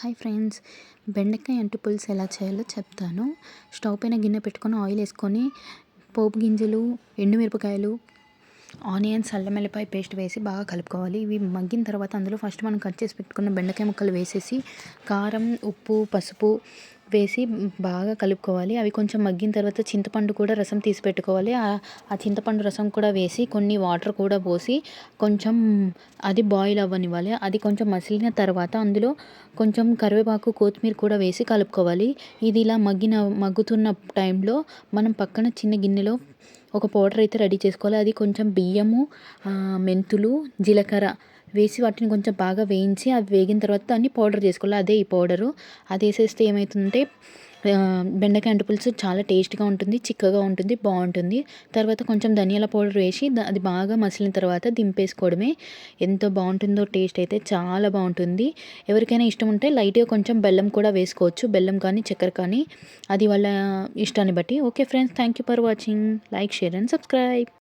Hi friends. బెండకాయ అంటు పులుసు ఎలా చేయాలో చెప్తాను. స్టవ్ పైన గిన్నె పెట్టుకొని ఆయిల్ వేసుకొని పోపు గింజలు ఎండుమిరపకాయలు ఆనియన్స్ అల్లం వెల్లిపాయ పేస్ట్ వేసి బాగా కలుపుకోవాలి. ఇవి మగ్గిన తర్వాత అందులో ఫస్ట్ మనం కట్ చేసి పెట్టుకున్న బెండకాయ ముక్కలు వేసేసి కారం ఉప్పు పసుపు వేసి బాగా కలుపుకోవాలి. అవి కొంచెం మగ్గిన తర్వాత చింతపండు కూడా రసం తీసి పెట్టుకోవాలి. ఆ చింతపండు రసం కూడా వేసి కొన్ని వాటర్ కూడా పోసి కొంచెం అది బాయిల్ అవ్వనివ్వాలి. అది కొంచెం మసిలిన తర్వాత అందులో కొంచెం కరివేపాకు కొత్తిమీర కూడా వేసి కలుపుకోవాలి. ఇది ఇలా మగ్గిన మగ్గుతున్న టైంలో మనం పక్కన చిన్న గిన్నెలో ఒక పౌడర్ అయితే రెడీ చేసుకోవాలి. అది కొంచెం బియ్యము మెంతులు జీలకర్ర వేసి వాటిని కొంచెం బాగా వేయించి అవి వేగిన తర్వాత దాన్ని పౌడర్ చేసుకోవాలి. అదే ఈ పౌడరు. అది వేసేస్తే ఏమవుతుందంటే బెండకాయ అంటు పులుసు చాలా టేస్ట్గా ఉంటుంది చిక్కగా ఉంటుంది బాగుంటుంది. తర్వాత కొంచెం ధనియాల పౌడర్ వేసి అది బాగా మసిలిన తర్వాత దింపేసుకోవడమే. ఎంతో బాగుంటుందో టేస్ట్ అయితే చాలా బాగుంటుంది. ఎవరికైనా ఇష్టం ఉంటే లైట్గా కొంచెం బెల్లం కూడా వేసుకోవచ్చు. బెల్లం కానీ చక్కెర కానీ అది వాళ్ళ ఇష్టాన్ని బట్టి. Okay friends thank you for watching. Like share and subscribe.